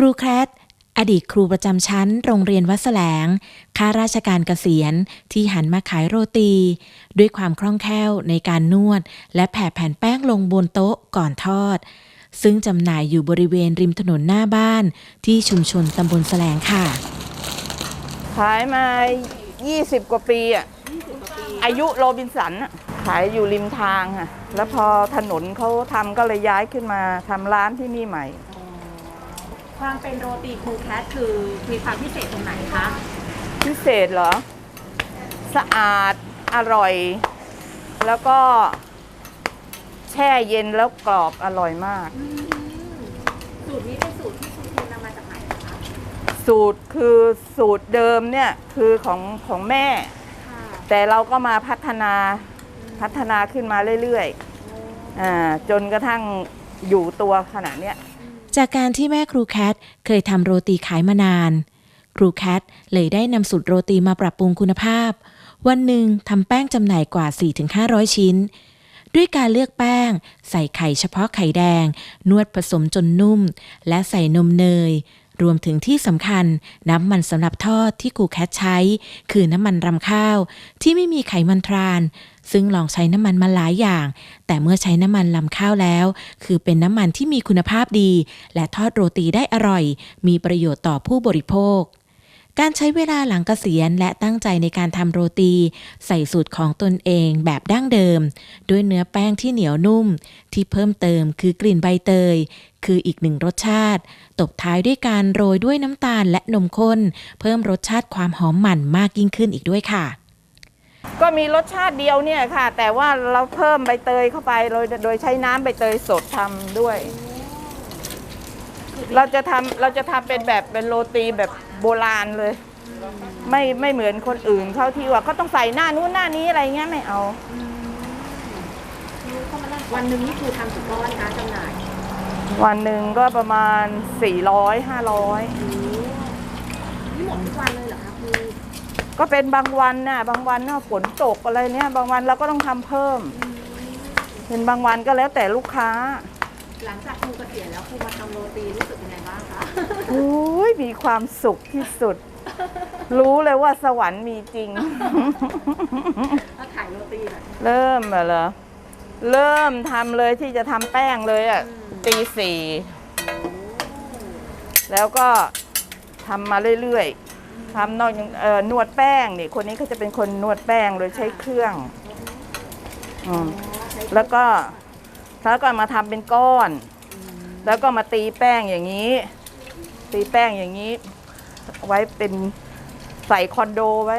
ครูแครทอดีตครูประจำชั้น โรงเรียนวัดแสลง ข้าราชการเกษียณที่หันมาขายโรตี ด้วยความคล่องแคล่วในการนวด และแผ่แผ่นแป้งลงบนโต๊ะก่อนทอด ซึ่งจำหน่ายอยู่บริเวณริมถนนหน้าบ้านที่ชุมชนตำบลแสลงค่ะ ขายมา 20 กว่าปีอะอายุโรบินสันอะขายอยู่ริมทางอะแล้วพอถนนเขาทำก็เลยย้ายขึ้นมาทำร้านที่นี่ใหม่ ความเป็นโรตีครูแคทคือมีความพิเศษตรงไหนคะ พิเศษเหรอ สะอาดอร่อย แล้วก็แช่เย็นแล้วกรอบอร่อยมาก สูตรนี้เป็นสูตรที่คุณครูนำมาจากไหนคะสูตรคือสูตรเดิมเนี่ยคือของของแม่ ค่ะแต่เราก็มาพัฒนาพัฒนาขึ้นมาเรื่อยๆอ่าจนกระทั่งอยู่ตัวขนาดเนี้ย จากการที่แม่ครูแคทเคยทำโรตีขายมานาน ครูแคทเลยได้นำสูตรโรตีมาปรับปรุงคุณภาพ วันหนึ่งทำแป้งจำหน่ายกว่า 4-500 ชิ้น ด้วยการเลือกแป้ง ใส่ไข่เฉพาะไข่แดง นวดผสมจนนุ่ม และใส่นมเนย รวมถึงที่สำคัญ น้ำมันสำหรับทอดที่ครูแคทใช้ คือน้ำมันรำข้าว ที่ไม่มีไขมันทราน ซึ่งลองใช้น้ำมันมาหลายอย่าง แต่เมื่อใช้น้ำมันลำข้าวแล้ว คือเป็นน้ำมันที่มีคุณภาพดี และทอดโรตีได้อร่อย มีประโยชน์ต่อผู้บริโภคการใช้เวลาหลังเกษียณและตั้งใจในการทำโรตี ใส่สูตรของตนเองแบบดั้งเดิม ด้วยเนื้อแป้งที่เหนียวนุ่ม ที่เพิ่มเติมคือกลิ่นใบเตย คืออีกหนึ่งรสชาติ ตบท้ายด้วยการโรยด้วยน้ำตาลและนมข้น เพิ่มรสชาติความหอมมันมากยิ่งขึ้นอีกด้วยค่ะ ก็มีรสชาติเดียวเนี่ยค่ะ แต่ว่าเราเพิ่มใบเตยเข้าไปโดยโดยใช้น้ำใบเตยสดทำด้วย เราจะทำเราจะทำเป็นแบบเป็นโรตีแบบโบราณเลย ไม่ไม่เหมือนคนอื่นเขาที่ว่าเขาต้องใส่หน้านู้นหน้านี้อะไรเงี้ยไม่เอา วันหนึ่งนี่คือทำกี่ก้อนคะจำหน่ายวันหนึ่งก็ประมาณ 400 500นี่หมดทุกวันเลยเหรอคะครู ก็เป็นบางวันน่ะ บางวันน่ะฝนตกอะไรเนี่ย บางวันเราก็ต้องทำเพิ่ม เป็นบางวันก็แล้วแต่ลูกค้า หลังจากครูเกษียณแล้วครูมาทำโรตีรู้สึกยังไงบ้างคะ โอ้ยมีความสุขที่สุด รู้เลยว่าสวรรค์มีจริง ถ้าขายโรตีเหรอเริ่มอะเหรอ เริ่มทำเลยที่จะทำแป้งเลยอะตีสี่ แล้วก็ทำมาเรื่อยๆ ทำนอกจากเอ่อนวดแป้งนี่คนนี้เขาจะเป็นคนนวดแป้งโดยใช้เครื่องอืมแล้วก็แล้วก็มาทำเป็นก้อน แล้วก็มาตีแป้งอย่างนี้ ตีแป้งอย่างนี้ ไว้เป็นใส่คอนโดไว้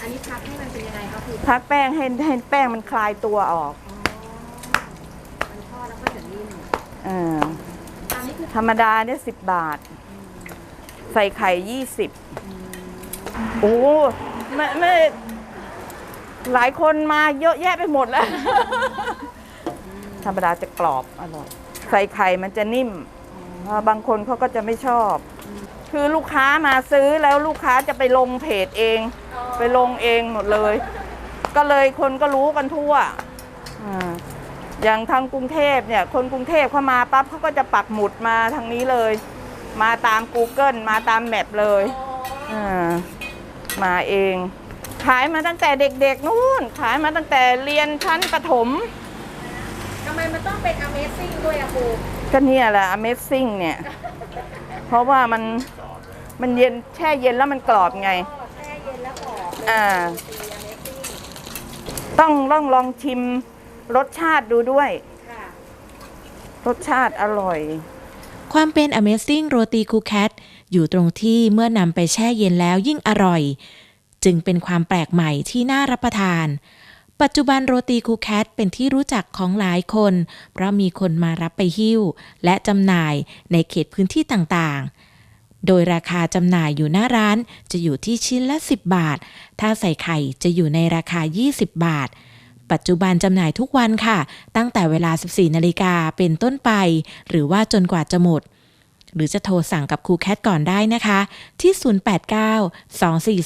อันนี้พักให้มันเป็นยังไงคะครูพักแป้งให้ให้แป้งมันคลายตัวออกมันทอดแล้วก็จะนิ่มเอออันนี้คือธรรมดาเนี่ยสิบบาท ใส่ไข่ยี่สิบโอ้ไม่ไม่หลายคนมาเยอะแยะไปหมดแล้ว ธรรมดาจะกรอบอร่อย ใส่ไข่มันจะนิ่มเพราะบางคนเขาก็จะไม่ชอบ คือลูกค้ามาซื้อแล้วลูกค้าจะไปลงเพจเอง ไปลงเองหมดเลย ก็เลยคนก็รู้กันทั่วอ่าอย่างทางกรุงเทพเนี่ย คนกรุงเทพเข้ามาปั๊บเขาก็จะปักหมุดมาทางนี้เลย มาตาม Google มาตามแมปเลยอ่ามาเอง ขายมาตั้งแต่เด็กๆนู่น ขายมาตั้งแต่เรียนชั้นประถมทำไมมันต้องเป็น Amazing ด้วยอะครูก็เนี่ยแหละ Amazing เนี่ย เพราะว่ามันมันเย็นแช่เย็นแล้วมันกรอบไงแช่เย็นแล้วกรอบเลยอ่าตี Amazing ต้องลองลองชิมรสชาติดูด้วยค่ะรสชาติอร่อย ความเป็น Amazing โรตีคูแคทอยู่ตรงที่เมื่อนำไปแช่เย็นแล้วยิ่งอร่อย จึงเป็นความแปลกใหม่ที่น่ารับประทาน ปัจจุบันโรตีคูแคทเป็นที่รู้จักของหลายคน เพราะมีคนมารับไปหิ้ว และจำหน่ายในเขตพื้นที่ต่างๆ โดยราคาจำหน่ายอยู่หน้าร้านจะอยู่ที่ชิ้นละ 10 บาท ถ้าใส่ไข่จะอยู่ในราคา 20 บาท ปัจจุบันจำหน่ายทุกวันค่ะ ตั้งแต่เวลา 14 นาฬิกาเป็นต้นไป หรือว่าจนกว่าจะหมด หรือจะโทรสั่งกับครูแคทก่อนได้นะคะ ที่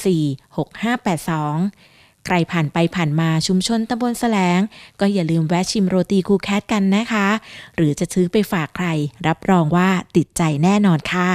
089 244 6582ใครผ่านไปผ่านมาชุมชนตำบลแสลง ก็อย่าลืมแวะชิมโรตีครูแคทกันนะคะ หรือจะซื้อไปฝากใคร รับรองว่าติดใจแน่นอนค่ะ